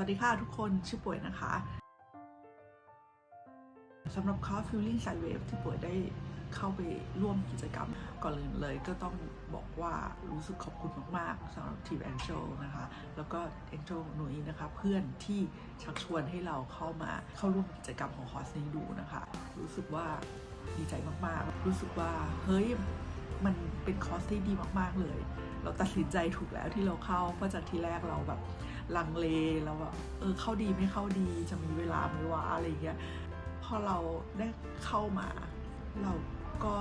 วัสดีค่ะทุกคนชื่อป่วยนะคะสำหรับคอร์ส Feeling Side Wave ที่ป่วยได้เข้าไปร่วมกิจกรรมก่อนอื่นเลยก็ต้องบอกว่ารู้สึกขอบคุณมาก ๆสำหรับทีม Angel นะคะ แล้วก็ Angel หนุ่ยนะคะ เพื่อนที่ชักชวนให้เราเข้ามาเข้าร่วมกิจกรรมของคอร์สนี้ดูนะคะ รู้สึกว่าดีใจมาก ๆ รู้สึกว่าเฮ้ยมันเป็นคอร์สที่ดีมาก ๆ เลย เราตัดสินใจถูกแล้วที่เราเข้าเพราะจากที่แรกเราแบบลังเลเราแบบเออเข้าดีไม่เข้าดีจะมีเวลาไหมวะอะไรเงี้ยพอเราได้เข้ามา เราก็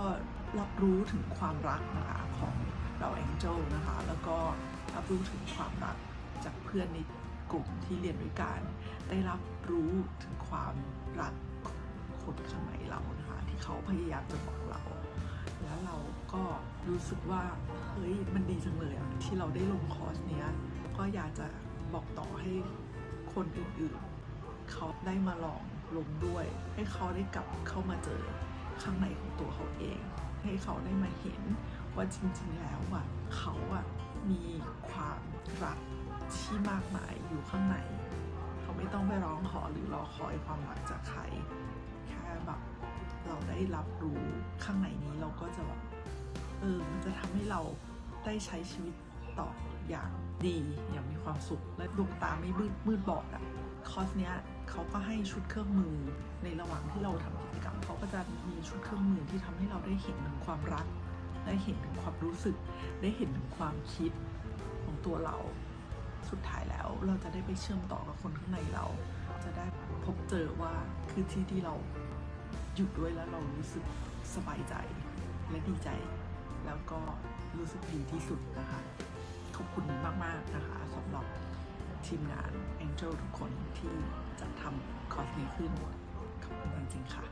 รับรู้ถึงความรักนะคะของเราแองเจลนะคะ แล้วก็รับรู้ถึงความรักจากเพื่อนในกลุ่มที่เรียนด้วยกันได้รับรู้ถึงความรักของคนข้างในเรานะคะที่เขาพยายามจะบอกเรา แล้วเราก็รู้สึกว่าเฮ้ยมันดีจังเลยอะที่เราได้ลงคอร์สเนี้ยก็อยากจะบอกต่อให้คนอื่นๆเขาได้มาลองลงด้วย ให้เขาได้กลับเข้ามาเจอข้างในของตัวเขาเอง ให้เขาได้มาเห็นว่าจริงๆแล้วอะเขาอะมีความรักที่มากมายอยู่ข้างใน เขาไม่ต้องไปร้องขอหรือรอคอยความรักจากใคร ได้รับรู้ข้างในนี้เราก็จะแบบเออมันจะทำให้เราได้ใช้ชีวิตต่ออย่างดีอย่างมีความสุข และดวงตาไม่มืดมืดบอดอะคอร์สเนี้ยเขาก็ให้ชุดเครื่องมือในระหว่างที่เราทำกิจกรรมเขาก็จะมีชุดเครื่องมือที่ทำให้เราได้เห็นถึงความรัก ได้เห็นถึงความรู้สึก ได้เห็นถึงความคิดของตัวเรา สุดท้ายแล้วเราจะได้ไปเชื่อมต่อกับคนข้างในเรา จะได้พบเจอว่าคือที่ที่เรา อยู่ด้วยแล้วเรารู้สึกสบายใจและดีใจ แล้วก็รู้สึกดีที่สุดนะคะ ขอบคุณมาก ๆ นะคะสำหรับทีมงาน Angel ทุกคนที่จะทำคอร์สนี้ขึ้น ขอบคุณจริงๆค่ะ